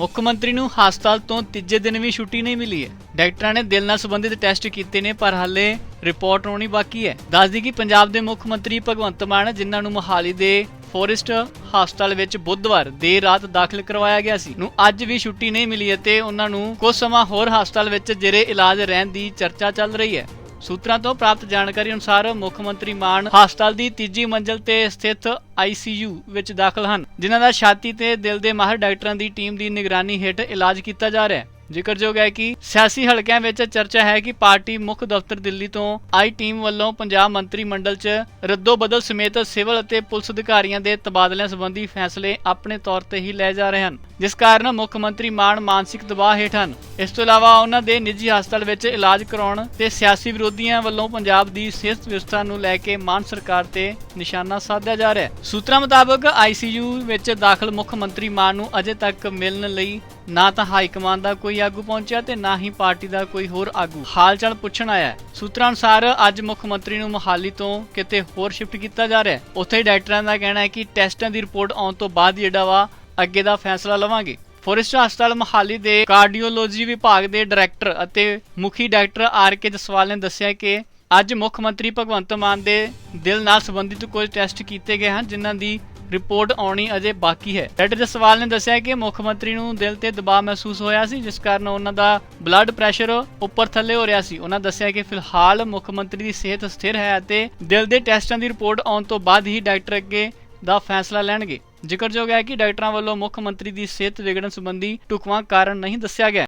ਮੁੱਖ ਮੰਤਰੀ ਨੂੰ ਹਸਪਤਾਲ ਤੋਂ ਤੀਜੇ ਦਿਨ ਵੀ ਛੁੱਟੀ ਨਹੀਂ ਮਿਲੀ ਹੈ। ਡਾਕਟਰਾਂ ਨੇ ਦਿਲ ਨਾਲ ਸੰਬੰਧਿਤ ਟੈਸਟ ਕੀਤੇ ਨੇ, ਪਰ ਹਾਲੇ ਰਿਪੋਰਟ ਆਉਣੀ ਬਾਕੀ ਹੈ। ਦੱਸਦੀ ਕਿ ਪੰਜਾਬ ਦੇ ਮੁੱਖ ਮੰਤਰੀ ਭਗਵੰਤ ਮਾਨ, ਜਿਨ੍ਹਾਂ ਨੂੰ ਮੋਹਾਲੀ ਦੇ ਫੋਰੈਸਟ ਹਸਪਤਾਲ ਵਿੱਚ ਬੁੱਧਵਾਰ ਦੇਰ ਰਾਤ ਦਾਖਲ ਕਰਵਾਇਆ ਗਿਆ ਸੀ, ਨੂੰ ਅੱਜ ਵੀ ਛੁੱਟੀ ਨਹੀਂ ਮਿਲੀ ਅਤੇ ਉਹਨਾਂ ਨੂੰ ਕੁਝ ਸਮਾਂ ਹੋਰ ਹਸਪਤਾਲ ਵਿੱਚ ਜੇਰੇ ਇਲਾਜ ਰਹਿਣ ਦੀ ਚਰਚਾ ਚੱਲ ਰਹੀ ਹੈ। ਸੂਤਰਾਂ ਤੋਂ ਪ੍ਰਾਪਤ ਜਾਣਕਾਰੀ ਅਨੁਸਾਰ ਮੁੱਖ ਮੰਤਰੀ ਮਾਨ ਹਸਪਤਾਲ ਦੀ ਤੀਜੀ ਮੰਜ਼ਲ ਤੇ ਸਥਿਤ ICU ਵਿੱਚ ਦਾਖਲ ਹਨ, ਜਿਨ੍ਹਾਂ ਦਾ ਛਾਤੀ ਤੇ ਦਿਲ ਦੇ ਮਾਹਰ ਡਾਕਟਰਾਂ ਦੀ ਟੀਮ ਦੀ ਨਿਗਰਾਨੀ ਹੇਠ ਇਲਾਜ ਕੀਤਾ ਜਾ ਰਿਹਾ ਹੈ। ਜ਼ਿਕਰਯੋਗ ਹੈ ਕਿ ਸਿਆਸੀ ਹਲਕਿਆਂ ਵਿੱਚ ਚਰਚਾ ਹੈ ਕਿ ਪਾਰਟੀ ਮੁੱਖ ਦਫ਼ਤਰ ਦਿੱਲੀ ਤੋਂ ਆਈ ਟੀਮ ਵੱਲੋਂ ਪੰਜਾਬ ਮੰਤਰੀ ਮੰਡਲ 'ਚ ਰੱਦੋ ਬਦਲ ਸਮੇਤ ਸਿਵਲ ਅਤੇ ਪੁਲਿਸ ਅਧਿਕਾਰੀਆਂ ਦੇ ਤਬਾਦਲਿਆਂ ਸੰਬੰਧੀ ਫੈਸਲੇ ਆਪਣੇ ਤੌਰ ਤੇ ਹੀ ਲਏ ਜਾ ਰਹੇ ਹਨ, ਜਿਸ ਕਾਰਨ ਮੁੱਖ ਮੰਤਰੀ ਮਾਨ ਮਾਨਸਿਕ ਦਬਾਅ ਹੇਠ ਹਨ। ਇਸ ਤੋਂ ਇਲਾਵਾ ਉਹਨਾਂ ਦੇ ਨਿੱਜੀ ਹਸਪਤਾਲ ਵਿੱਚ ਇਲਾਜ ਕਰਾਉਣ ਤੇ ਸਿਆਸੀ ਵਿਰੋਧੀਆਂ ਵੱਲੋਂ ਪੰਜਾਬ ਦੀ ਸਿਹਤ ਵਿਵਸਥਾ ਨੂੰ ਲੈ ਕੇ ਮਾਨ ਸਰਕਾਰ ਤੇ ਨਿਸ਼ਾਨਾ ਸਾਧਿਆ ਜਾ ਰਿਹਾ ਹੈ। ਸੂਤਰਾਂ ਮੁਤਾਬਕ ਆਈਸੀਯੂ ਵਿੱਚ ਦਾਖਲ ਮੁੱਖ ਮੰਤਰੀ ਮਾਨ ਨੂੰ ਅਜੇ ਤੱਕ ਮਿਲਣ ਲਈ ਨਾ ਤਾਂ ਹਾਈ ਕਮਾਂਡ ਦਾ ਕੋਈ ਆਗੂ ਪਹੁੰਚਿਆ ਤੇ ਨਾ ਹੀ ਪਾਰਟੀ ਦਾ ਕੋਈ ਹੋਰ ਆਗੂ। ਹਾਲ ਚਾਲ ਪੁੱਛਣ ਆਇਆ ਸੂਤਰਾਂ ਅਨੁਸਾਰ ਅੱਜ ਮੁੱਖ ਮੰਤਰੀ ਨੂੰ ਮੋਹਾਲੀ ਤੋਂ ਕਿਤੇ ਹੋਰ ਸ਼ਿਫਟ ਕੀਤਾ ਜਾ ਰਿਹਾ ਹੈ। ਉੱਥੇ ਡਾਕਟਰਾਂ ਦਾ ਕਹਿਣਾ ਹੈ ਕਿ ਟੈਸਟਾਂ ਦੀ ਰਿਪੋਰਟ ਆਉਣ ਤੋਂ ਬਾਅਦ ਜਿਹੜਾ ਵਾ ਅੱਗੇ ਦਾ ਫੈਸਲਾ ਲਵਾਂਗੇ। ਫੋਰੈਸਟ ਹਸਪਤਾਲ ਮੋਹਾਲੀ ਦੇ ਕਾਰਡੀਓਲੋਜੀ ਵਿਭਾਗ ਦੇ ਡਾਇਰੈਕਟਰ ਅਤੇ ਮੁਖੀ ਡਾਕਟਰ ਆਰ ਕੇ ਜਸਵਾਲ ਨੇ ਦੱਸਿਆ ਕਿ ਅੱਜ ਮੁੱਖ ਮੰਤਰੀ ਭਗਵੰਤ ਮਾਨ ਦੇ ਦਿਲ ਨਾਲ ਸੰਬੰਧਿਤ ਕੁਝ ਟੈਸਟ ਕੀਤੇ ਗਏ ਹਨ, ਜਿਨ੍ਹਾਂ ਦੀ ਰਿਪੋਰਟ ਆਉਣੀ ਅਜੇ ਬਾਕੀ ਹੈ। ਡਾਕਟਰ ਜਸਵਾਲ ਨੇ ਦੱਸਿਆ ਕਿ ਮੁੱਖ ਮੰਤਰੀ ਨੂੰ ਦਿਲ ਤੇ ਦਬਾਅ ਮਹਿਸੂਸ ਹੋਇਆ ਸੀ, ਜਿਸ ਕਾਰਨ ਉਹਨਾਂ ਦਾ ਬਲੱਡ ਪ੍ਰੈਸ਼ਰ ਉੱਪਰ ਥੱਲੇ ਹੋ ਰਿਹਾ ਸੀ। ਉਹਨਾਂ ਦੱਸਿਆ ਕਿ ਫਿਲਹਾਲ ਮੁੱਖ ਮੰਤਰੀ ਦੀ ਸਿਹਤ ਸਥਿਰ ਹੈ ਅਤੇ ਦਿਲ ਦੇ ਟੈਸਟਾਂ ਦੀ ਰਿਪੋਰਟ ਆਉਣ ਤੋਂ ਬਾਅਦ ਹੀ ਡਾਕਟਰ ਅੱਗੇ ਦਾ ਫੈਸਲਾ ਲੈਣਗੇ। ਜ਼ਿਕਰਯੋਗ ਹੈ ਕਿ ਡਾਕਟਰਾਂ ਵੱਲੋਂ ਮੁੱਖ ਮੰਤਰੀ ਦੀ ਸਿਹਤ ਵਿਗੜਨ ਸੰਬੰਧੀ ਢੁਕਵਾਂ ਕਾਰਨ ਨਹੀਂ ਦੱਸਿਆ ਗਿਆ।